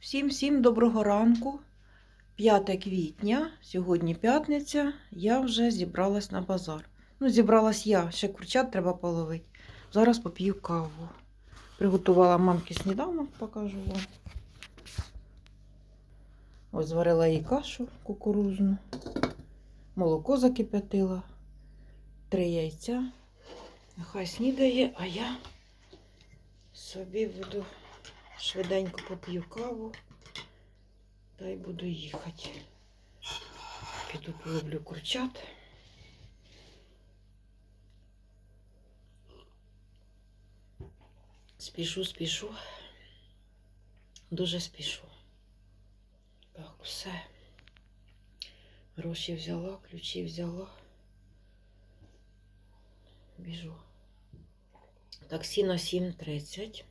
Всім-всім доброго ранку. 5 квітня, сьогодні п'ятниця, я вже зібралась на базар. Ну, зібралась я, ще курчат треба половити. Зараз поп'ю каву. Приготувала мамки сніданок, покажу вам. Ось зварила їй кашу кукурузну, молоко закип'ятила, три яйця. Нехай снідає, а я собі буду швиденько поп'ю каву та й буду їхати. Піду половлю курчат. Спішу, спішу. Дуже спішу. Так, все. Гроші взяла, ключі взяла. Біжу. Таксі на 7.30.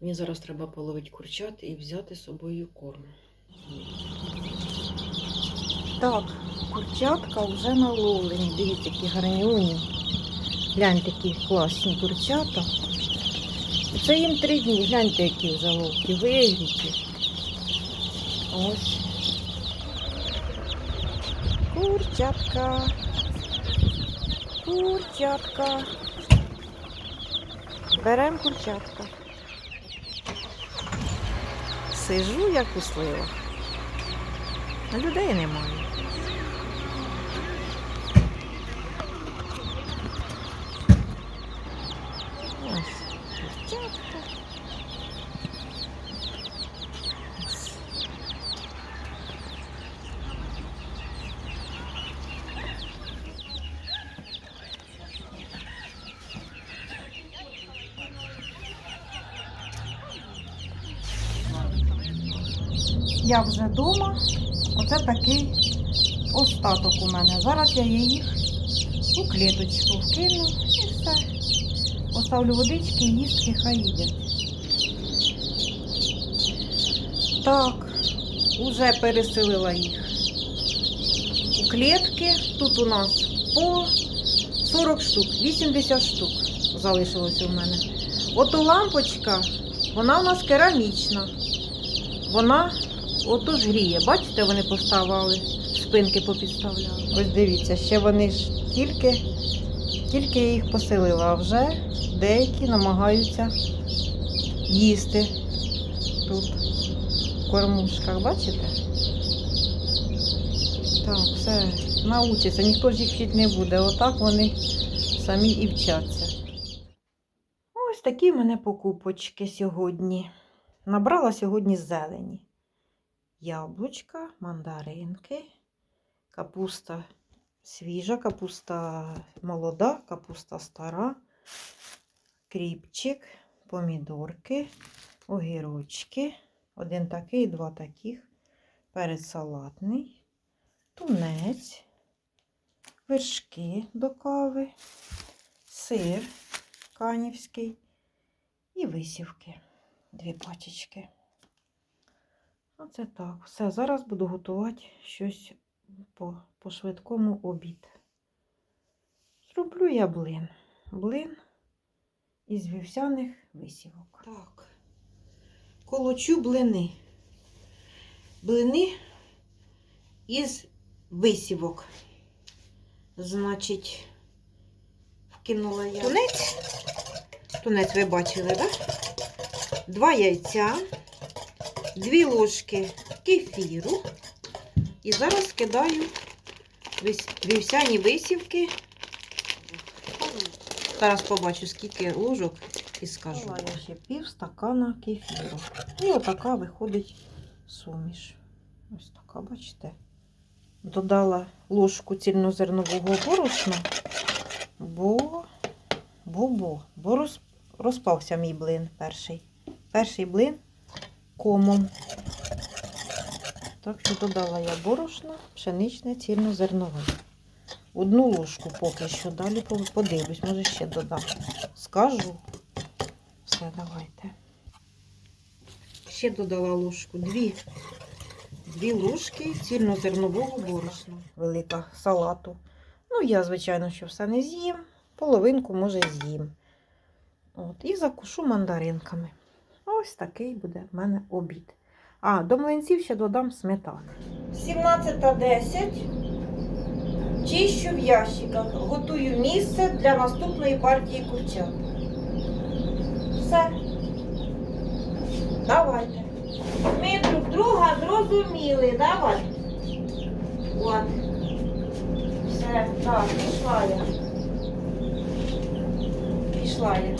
Мені зараз треба половити курчат і взяти з собою корм. Так, курчатка вже наловлені. Дивіться, які гарнюні. Гляньте, які класні курчата. Це їм три дні. Гляньте, які вже ловкі, вигріті. Ось. Курчатка. Курчатка. Беремо курчатка. Сижу, як у сливах. Людей немає. Ось курчатка. Ось. Я вже вдома. Оце такий остаток у мене. Зараз я їх у кліточку вкину і все. Поставлю водички, їстки, хай їдять. Так, уже переселила їх у клітки. Тут у нас по 40 штук, 80 штук залишилося у мене. Ото лампочка, вона у нас керамічна. Вона отож гріє. Бачите, вони поставили, спинки попідставляли. Ось дивіться, ще вони ж тільки, тільки я їх поселила, а вже деякі намагаються їсти тут в кормушках, бачите? Так, все, научаться, ніхто ж їх вчити не буде. Отак вони самі і вчаться. Ось такі в мене покупочки сьогодні. Набрала сьогодні зелені. Яблучка, мандаринки, капуста свіжа, капуста молода, капуста стара, кріпчик, помідорки, огірочки. Один такий, два таких, перець салатний, тунець, вершки до кави, сир канівський і висівки. Дві пачечки. Оце так. Все. Зараз буду готувати щось по, по швидкому обід. Зроблю я блин. Блин із вівсяних висівок. Так. Колочу блини. Блини із висівок. Значить, вкинула я. Тунець. Тунець ви бачили, так? Да? Два яйця, дві ложки кефіру. І зараз кидаю вівсяні висівки. Зараз побачу, скільки ложок і скажу. Я ще пів стакана кефіру. І отака виходить суміш. Ось така, бачите. Додала ложку цільнозернового борошна, бо, бо, бо, бо роз, розпався мій блин перший. Перший блин комом. Так що додала я борошно, пшеничне, цільнозернове. Одну ложку поки що, далі по- подивлюсь, може ще додам. Скажу. Все, давайте. Ще додала ложку, дві. Дві ложки цільнозернового борошна. Велика салату. Ну, я, звичайно, що все не з'їм. Половинку, може, з'їм. От, і закушу мандаринками. Ось такий буде в мене обід. А, до млинців ще додам сметани. 17.10. Чищу в ящиках. Готую місце для наступної партії курчат. Все. Давайте. Ми друг друга зрозуміли. Давай. От. Все, так, пішла я. Пішла я.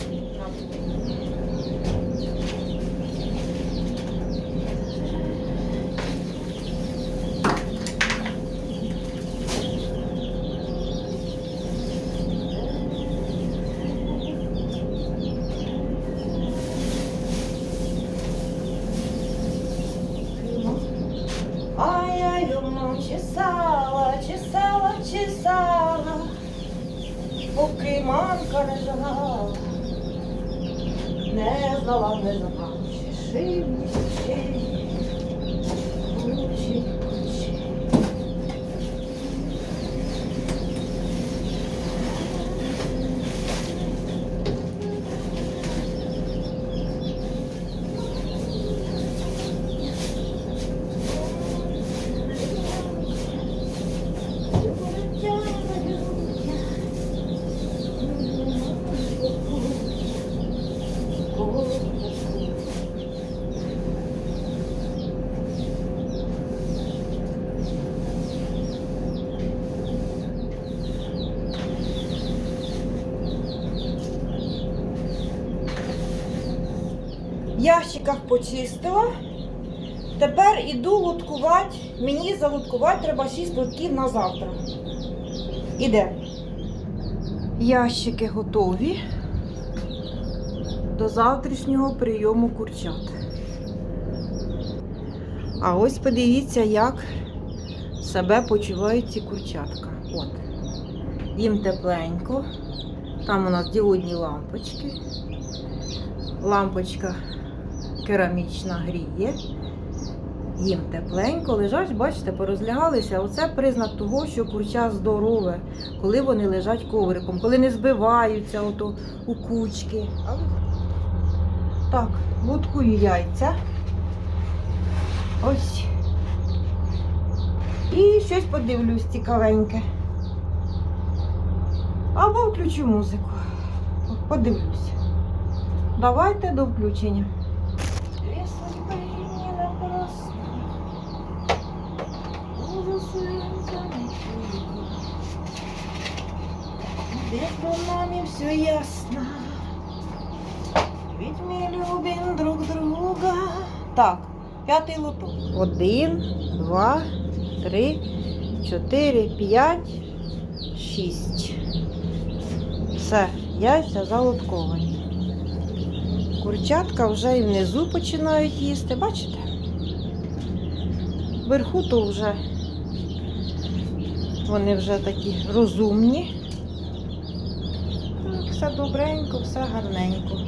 А я йому чесала, чесала, чесала, поки манка не жала, не знала, не знала, чи шиї, чи кучі, кучі. В ящиках почистила. Тепер іду луткувати. Мені залуткувати треба 6 лутків на завтра. Іде. Ящики готові до завтрашнього прийому курчат. А ось подивіться, як себе почувають ці курчатка. От. Їм тепленько. Там у нас діодні лампочки. Лампочка керамічна гріє. Їм тепленько, лежать, бачите, порозлягалися. Оце признак того, що курча здорове, коли вони лежать ковриком, коли не збиваються ото у кучки. Так, луткую яйця. Ось. І щось подивлюсь цікавеньке. Або включу музику. Подивлюсь. Давайте до включення. Де про мамі все ясно. Ведь ми любим друг друга. Так, п'ятий лоток. Один, два, три, чотири, п'ять, шість. Все, яйця залотковані. Курчатка вже і внизу починають їсти, бачите? Вверху то вже вони вже такі розумні. Так, все добренько, все гарненько.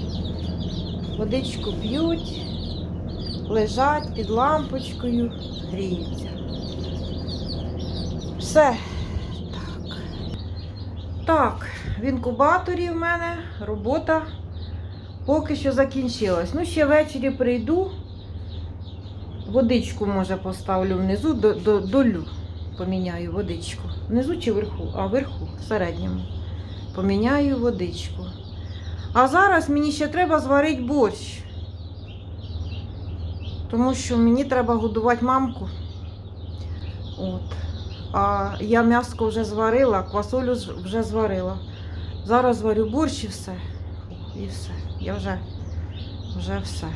Водичку п'ють, лежать під лампочкою, гріються. Все. Так. Так, в інкубаторі в мене робота поки що закінчилась. Ну, ще ввечері прийду. Водичку, може, поставлю внизу, до, до, долю поміняю водичку. Внизу чи вверху? А вверху, в середньому. Поміняю водичку. А зараз мені ще треба зварити борщ. Тому що мені треба годувати мамку. От. А я м'яско вже зварила, квасолю вже зварила. Зараз зварю борщ і все. І все. Я вже, вже все.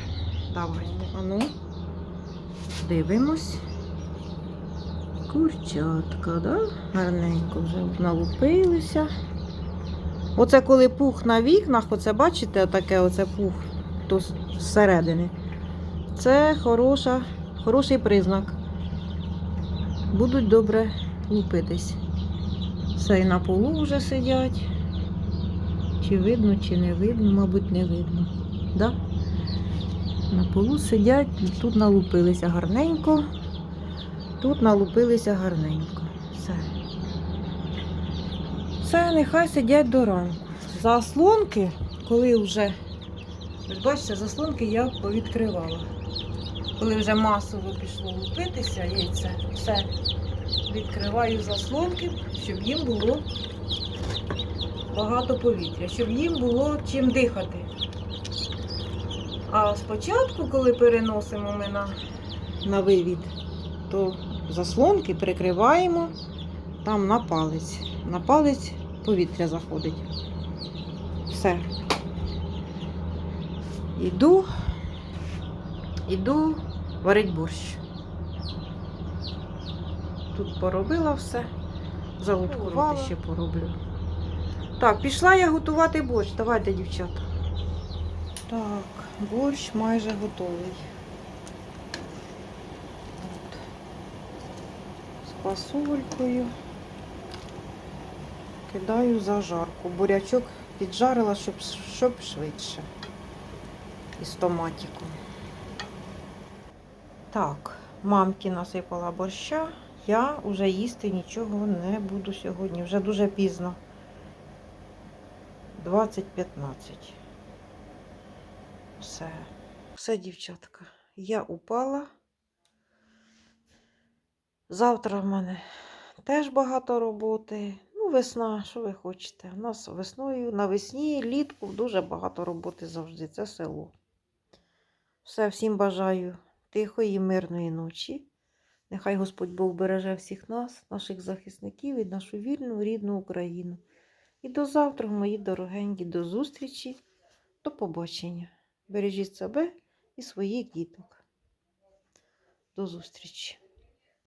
Давайте. А ну, дивимось. Курчатка, да? Гарненько вже налупилися. Оце коли пух на вікнах, оце бачите, таке оце пух то зсередини. Це хороша, хороший признак. Будуть добре лупитись. Все і на полу вже сидять. Чи видно, чи не видно, мабуть, не видно. Да? На полу сидять, тут налупилися гарненько. Тут налупилися гарненько. Все. Все, нехай сидять до ранку. Заслонки, коли вже, бачите, заслонки я повідкривала. коли вже масово пішло лупитися яйце, все. Відкриваю заслонки, щоб їм було багато повітря, щоб їм було чим дихати. А спочатку, коли переносимо ми на, на вивід, то заслонки прикриваємо там на палець. На палець повітря заходить. Все. Іду, іду варить борщ. Тут поробила все. Залупку роти ще пороблю. Так, пішла я готувати борщ. Давайте, дівчата. Так, борщ майже готовий. От. З фасолькою. Кидаю зажарку. Бурячок піджарила, щоб, щоб швидше. Із томатиком. Так, мамки насипала борща. Я вже їсти нічого не буду сьогодні. Вже дуже пізно. 20.15. Все. Все, дівчатка. Я упала. Завтра в мене теж багато роботи. Ну, весна, що ви хочете? У нас весною, навесні, літку дуже багато роботи завжди. Це село. Все, всім бажаю тихої, мирної ночі. Нехай Господь Бог береже всіх нас, наших захисників і нашу вільну, рідну Україну. І до завтра, мої дорогенькі, до зустрічі, до побачення. Бережіть себе і своїх діток. До зустрічі!